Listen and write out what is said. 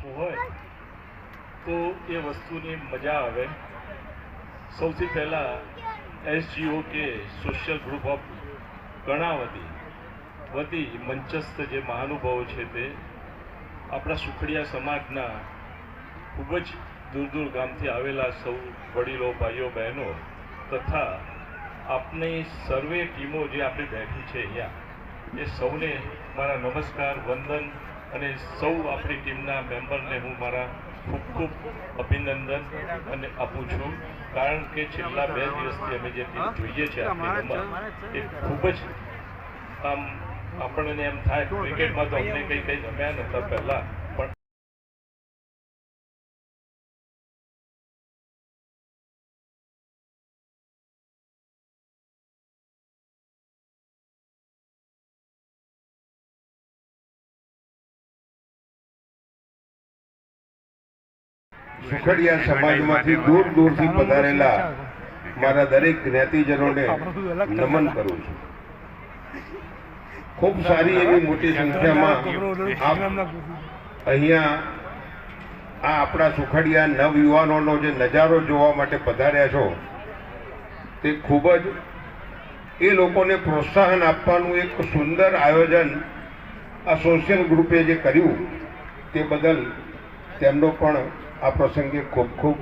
પૂછવું હોય, તો એ વસ્તુની મજા આવે. સૌથી પહેલાં એસજીઓ કે સોશિયલ ગ્રુપ ઓફ કર્ણાવતી વતી મંચસ્થ જે મહાનુભાવો છે તે આપણા સુખડિયા સમાજના ખૂબ જ દૂર દૂર ગામથી આવેલા સૌ વડીલો, ભાઈઓ, બહેનો તથા આપની સર્વે ટીમો જે આપણી બેઠી છે અહીંયા, એ સૌને મારા નમસ્કાર, વંદન અને સૌ આપણી ટીમના મેમ્બરને હું મારા ખૂબ ખૂબ અભિનંદન અને આપું છું. કારણ કે છેલ્લા બે દિવસથી અમે જે ટીમ જોઈએ છે આપણી એ ખૂબ જ આમ આપણને એમ થાય ક્રિકેટમાં તો અમને કંઈ કંઈ ગમ્યા નહોતા પહેલાં. સુખડિયા સમાજમાંથી દૂર દૂરથી પધારેલા મારા દરેક જ્ઞાતિજનોને નમન કરું છું. ખૂબ સારી એવી મોટી સંખ્યામાં અહીંયા આ આપણા સુખડિયા નવયુવાનોનો જે નજારો જોવા માટે પધાર્યા છો તે ખૂબ જ એ લોકોને પ્રોત્સાહન આપવાનું એક સુંદર આયોજન આ સોશિયલ ગ્રુપે જે કર્યું તે બદલ તેમનો પણ આ પ્રસંગે ખૂબ ખૂબ